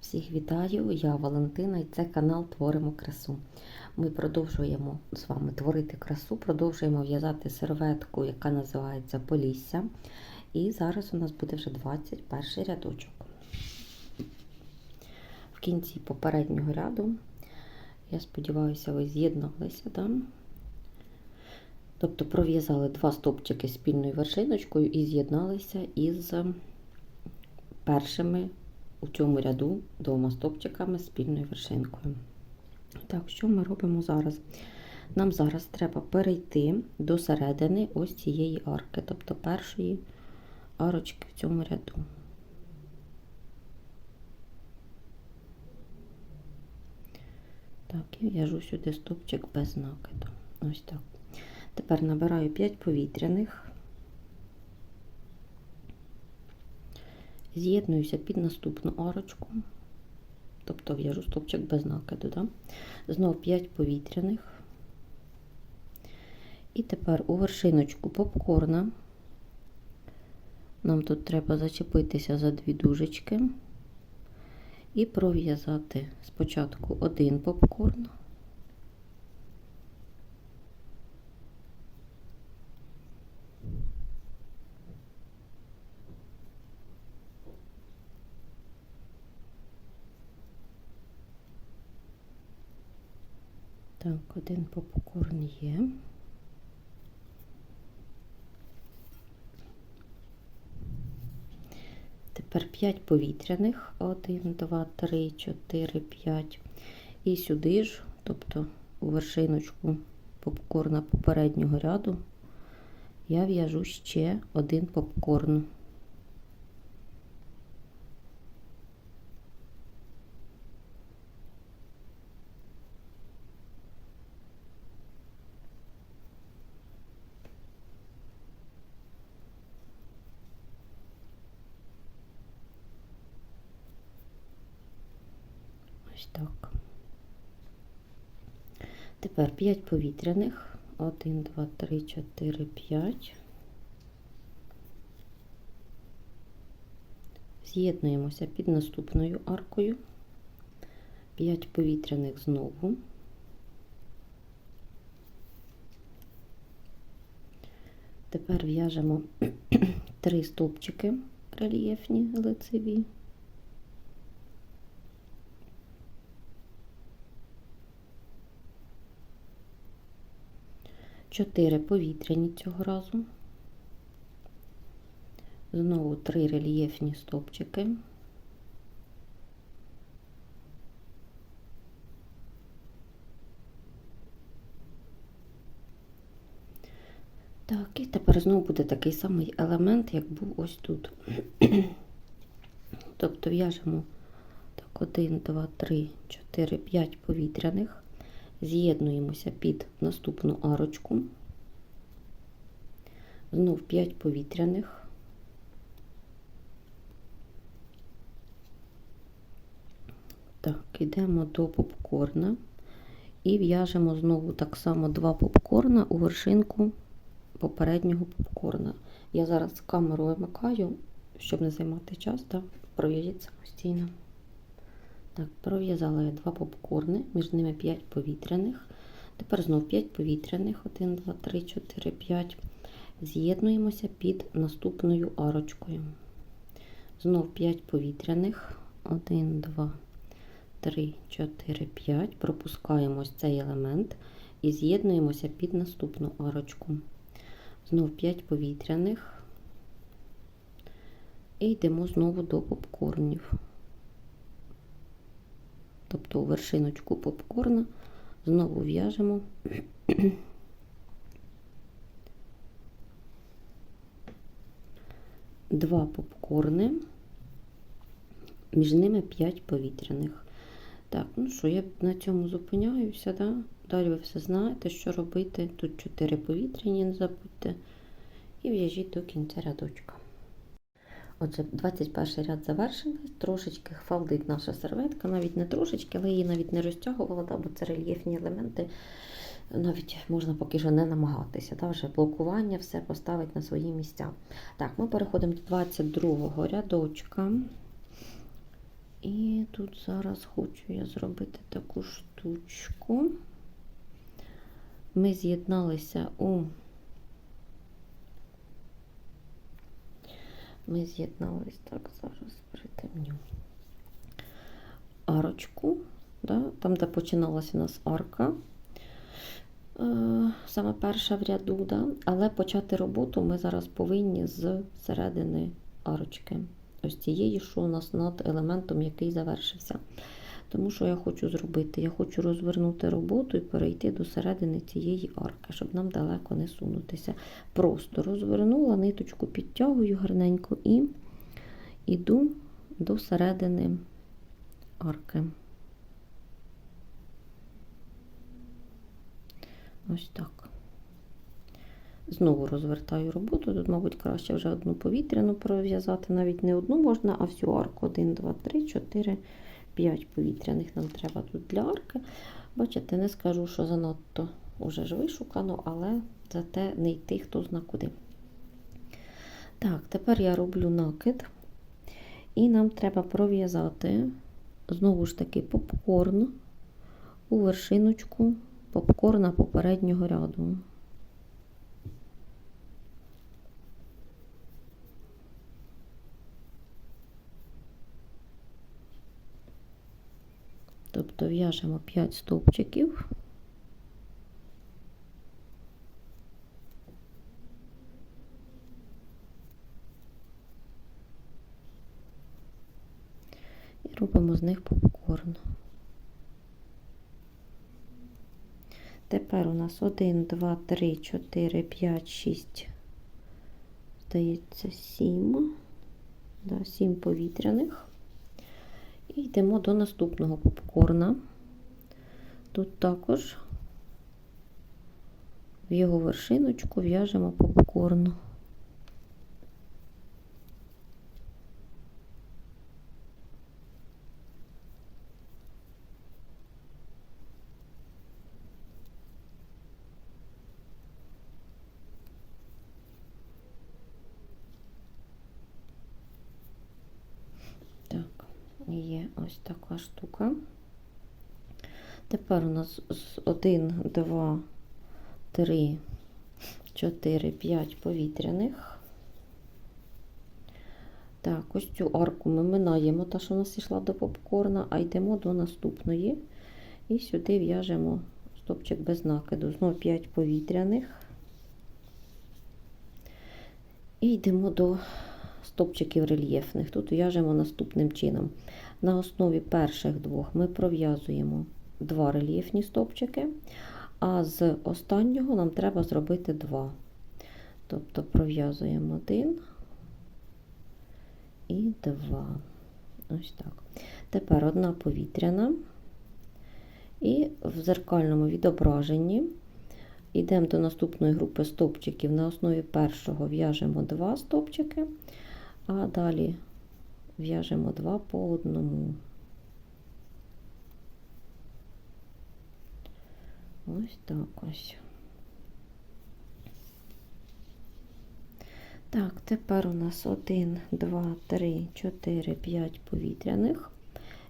Всіх вітаю, я Валентина і це канал Творимо красу. Ми продовжуємо з вами творити красу, продовжуємо в'язати серветку, яка називається Полісся. І зараз у нас буде вже 21 рядочок. В кінці попереднього ряду, я сподіваюся, ви з'єдналися. Да? Тобто пров'язали два стопчики спільною вершиночкою і з'єдналися із першими у цьому ряду двома стопчиками спільною вершинкою. Так, що ми робимо зараз? Нам зараз треба перейти до середини ось цієї арки, тобто першої арочки в цьому ряду. Так, і в'яжу сюди стопчик без накиду. Ось так. Тепер набираю 5 повітряних. З'єднуюся під наступну арочку, тобто в'яжу стовпчик без накиду. Да? Знов 5 повітряних. І тепер у вершиночку попкорна. Нам тут треба зачепитися за дві дужечки і пров'язати спочатку один попкорн. Так, один попкорн є. Тепер 5 повітряних. 1, 2, 3, 4, 5. І сюди ж, тобто у вершиночку попкорна попереднього ряду, я в'яжу ще один попкорн. Ось так. Тепер 5 повітряних. 1, 2, 3, 4, 5. З'єднуємося під наступною аркою. 5 повітряних знову. Тепер в'яжемо 3 стовпчики рельєфні лицеві. Чотири повітряні цього разу. Знову три рельєфні стовпчики. Так, і тепер знову буде такий самий елемент, як був ось тут. тобто в'яжемо так, 1, 2, 3, 4, 5 повітряних, з'єднуємося під наступну арочку, знов 5 повітряних. Так, йдемо до попкорна і в'яжемо знову так само два попкорна у вершинку попереднього попкорна. Я зараз камеру вимикаю, щоб не займати час, так, пров'яжіть самостійно. Так, пров'язала я два попкорни, між ними 5 повітряних. Тепер знов 5 повітряних, 1, 2, 3, 4, 5. З'єднуємося під наступною арочкою. Знов 5 повітряних, 1, 2, 3, 4, 5. Пропускаємо ось цей елемент і з'єднуємося під наступну арочку. Знов 5 повітряних. І йдемо знову до попкорнів. Тобто у вершиночку попкорна знову в'яжемо два попкорни, між ними 5 повітряних. Так, ну що, я на цьому зупиняюся, да? далі ви все знаєте, що робити. Тут 4 повітряні, не забудьте, і в'яжіть до кінця рядочка. Отже, 21 ряд завершений, трошечки хвалдить наша серветка, навіть не трошечки, але її навіть не розтягувала, да, бо це рельєфні елементи. Навіть можна поки що не намагатися. Да, вже блокування все поставить на свої місця. Так, ми переходимо до 22 рядочка. І тут зараз хочу я зробити таку штучку. Ми з'єдналися у ми з'єднались так, зараз притемню арочку, да, там, де починалася у нас арка, е, саме перша в ряду, да, але почати роботу ми зараз повинні з середини арочки. Ось цієї, що у нас над елементом, який завершився. Тому що я хочу зробити? Я хочу розвернути роботу і перейти до середини цієї арки, щоб нам далеко не сунутися. Просто розвернула, ниточку підтягую гарненько і йду до середини арки. Ось так. Знову розвертаю роботу. Тут, мабуть, краще вже одну повітряну пров'язати. Навіть не одну можна, а всю арку. 1, 2, 3, 4, 5 повітряних нам треба тут для арки. Бачите, не скажу, що занадто вже ж вишукано, але зате не йти хто зна куди. Так, тепер я роблю накид, і нам треба пров'язати знову ж таки попкорн у вершиночку попкорна попереднього ряду. Тобто в'яжемо 5 стовпчиків. І робимо з них попкорн. Тепер у нас 1, 2, 3, 4, 5, 6, здається, 7, да, 7 повітряних. І йдемо до наступного попкорна. Тут також в його вершиночку в'яжемо попкорн. Так, є ось така штука. Тепер у нас 1, 2, 3, 4, 5 повітряних. Так, ось цю арку ми минаємо, та, що у нас йшла до попкорна, а йдемо до наступної. І сюди в'яжемо стопчик без накиду. Знову 5 повітряних. І йдемо до стопчиків рельєфних. Тут в'яжемо наступним чином. На основі перших двох ми пров'язуємо два рельєфні стопчики, а з останнього нам треба зробити два. Тобто пров'язуємо один і два. Ось так. Тепер одна повітряна. І в зеркальному відображенні йдемо до наступної групи стопчиків. На основі першого в'яжемо два стопчики, а далі в'яжемо два по одному. Ось так ось. Так, тепер у нас 1, 2, 3, 4, 5 повітряних.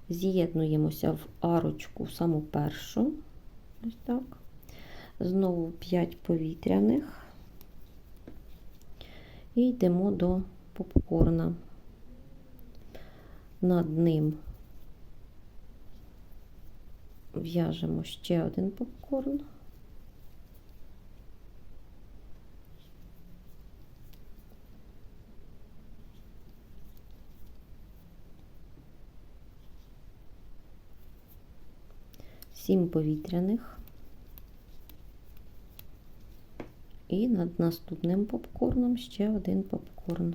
З'єднуємося в арочку саму першу. Ось так. Знову 5 повітряних. І йдемо до попкорна. Над ним в'яжемо ще один попкорн. Сім повітряних. І над наступним попкорном ще один попкорн.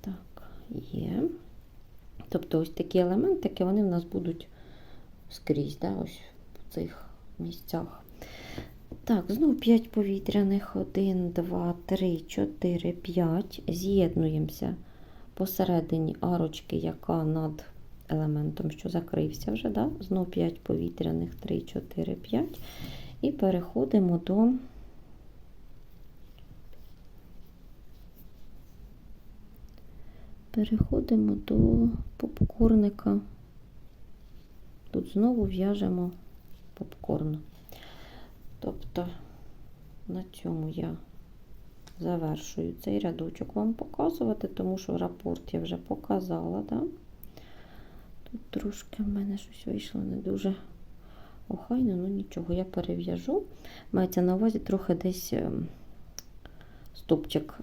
Так, є. Тобто ось такі елементики, вони в нас будуть скрізь, да, ось в цих місцях. Так, знов 5 повітряних. 1, 2, 3, 4, 5. З'єднуємося посередині арочки, яка над елементом, що закрився вже. Да? Знов 5 повітряних, 3, 4, 5. І переходимо до переходимо до попкорника. Тут знову в'яжемо попкорн. Тобто на цьому я завершую цей рядочок вам показувати, тому що рапорт я вже показала. Да? Тут трошки в мене щось вийшло не дуже охайно, ну нічого, я перев'яжу. Мається на увазі трохи десь ем, стопчик.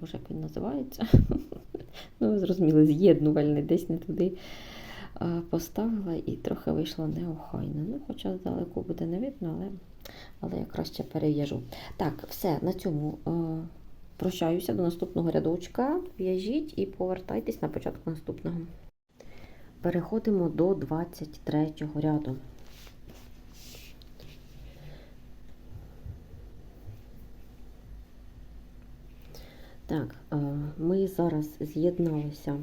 Боже, як він називається? ну, ви зрозуміли, з'єднувальний, десь не туди поставила і трохи вийшло неохайно. Ну, хоча здалеку буде не видно, але, але я краще перев'яжу. Так, все, на цьому е, прощаюся до наступного рядочка. В'яжіть і повертайтесь на початку наступного. Переходимо до 23 ряду. Так, е, ми зараз з'єдналися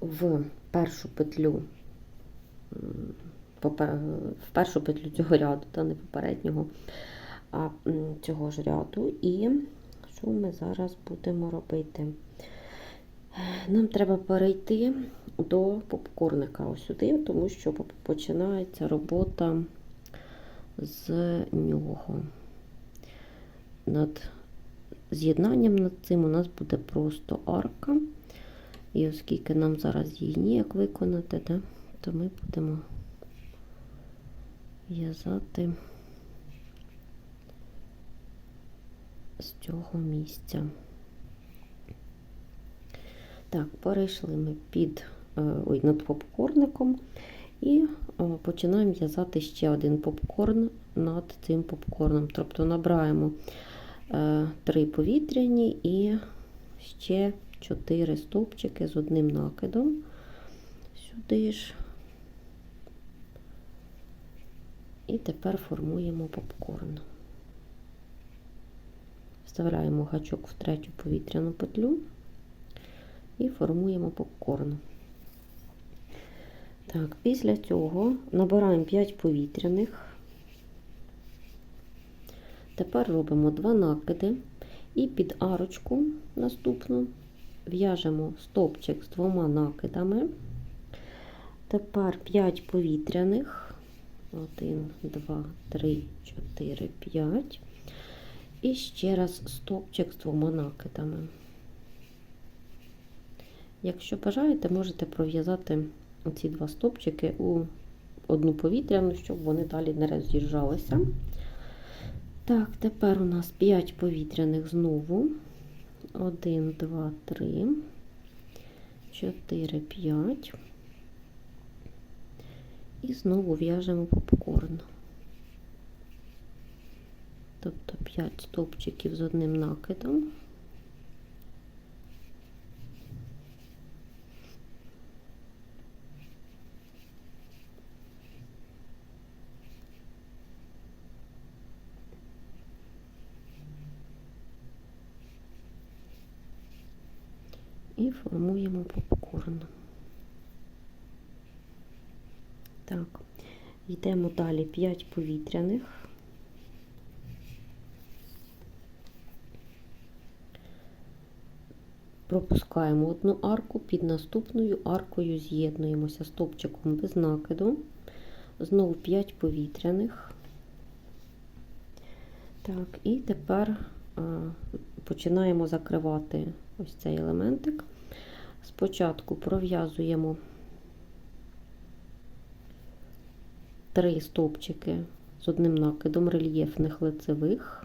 в першу петлю, в першу петлю цього ряду, та не попереднього, а цього ж ряду. І що ми зараз будемо робити? Нам треба перейти до попкорника ось сюди, тому що починається робота з нього. Над з'єднанням над цим у нас буде просто арка. І оскільки нам зараз її ніяк виконати, да, то ми будемо в'язати з цього місця. Так, перейшли ми під е, ой, над попкорником і о, починаємо в'язати ще один попкорн над цим попкорном. Тобто набираємо е, три повітряні і ще 4 стовпчики з одним накидом. Сюди ж. І тепер формуємо попкорн. Вставляємо гачок в третю повітряну петлю і формуємо попкорн. Так, після цього набираємо 5 повітряних. Тепер робимо 2 накиди і під арочку наступну в'яжемо стовпчик з двома накидами. Тепер 5 повітряних. 1, 2, 3, 4, 5. І ще раз стовпчик з двома накидами. Якщо бажаєте, можете пров'язати ці два стовпчики у одну повітряну, щоб вони далі не роз'їжджалися. Так, тепер у нас 5 повітряних знову. 1, 2, 3, 4, 5. І знову в'яжемо попкорн. Тобто 5 стовпчиків з одним накидом. І формуємо попкорн. Так, йдемо далі 5 повітряних. Пропускаємо одну арку, під наступною аркою з'єднуємося стопчиком без накиду. Знову 5 повітряних. Так, і тепер а, починаємо закривати ось цей елементик. Спочатку пров'язуємо три стовпчики з одним накидом рельєфних лицевих.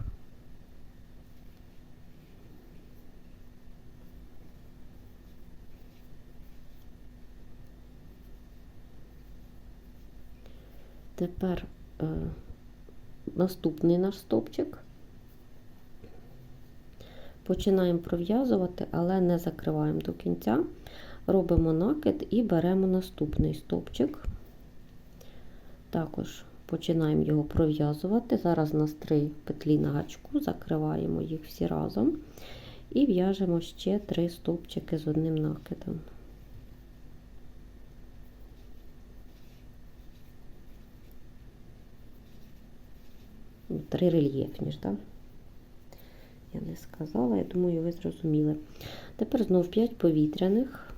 Тепер е, наступний наш стовпчик. Починаємо пров'язувати, але не закриваємо до кінця. робимо накид і беремо наступний стовпчик. Також починаємо його пров'язувати. Зараз у нас три петлі на гачку, закриваємо їх всі разом і в'яжемо ще три стовпчики з одним накидом. Три рельєфні ж, так? Я не сказала, я думаю, ви зрозуміли. Тепер знов 5 повітряних.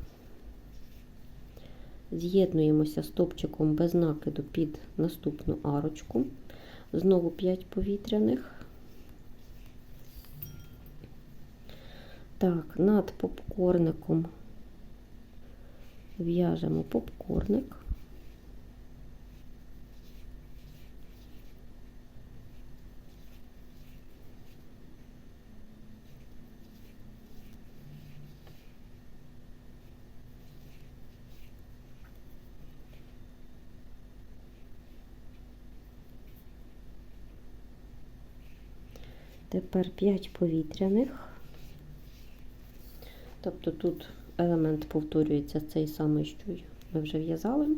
З'єднуємося стопчиком без накиду під наступну арочку. Знову 5 повітряних. Так, над попкорником в'яжемо попкорник. Тепер 5 повітряних. Тобто тут елемент повторюється цей самий, що ми вже в'язали.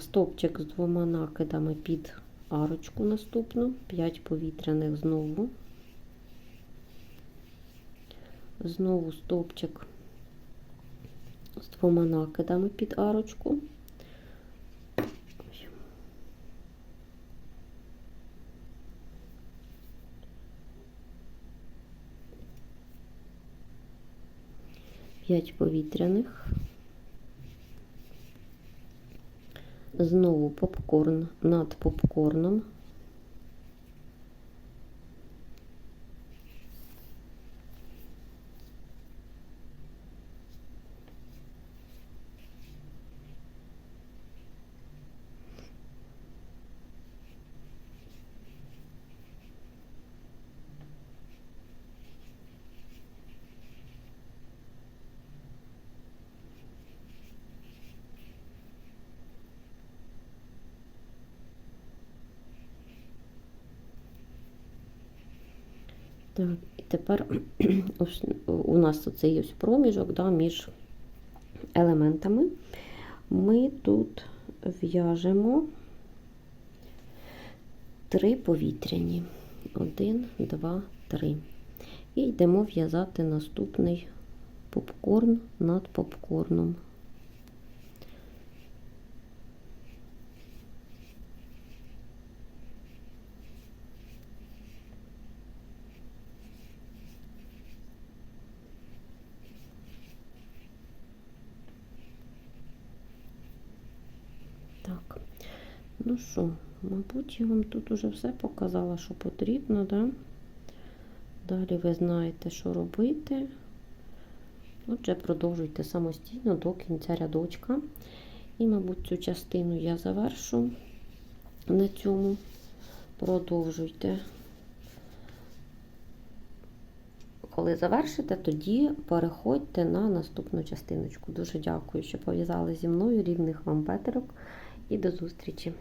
Стовпчик з двома накидами під арочку наступну, 5 повітряних знову. Знову стовпчик з двома накидами під арочку. П'ять повітряних. Знову попкорн над попкорном. Так, і тепер у нас цей ось проміжок да, між елементами. Ми тут в'яжемо три повітряні. Один, два, три. І йдемо в'язати наступний попкорн над попкорном. Так, ну що, мабуть, я вам тут уже все показала, що потрібно, да? Далі ви знаєте, що робити. Отже, продовжуйте самостійно до кінця рядочка. І, мабуть, цю частину я завершу на цьому. Продовжуйте. Коли завершите, тоді переходьте на наступну частиночку. Дуже дякую, що пов'язали зі мною рівних вам петерок і до зустрічі!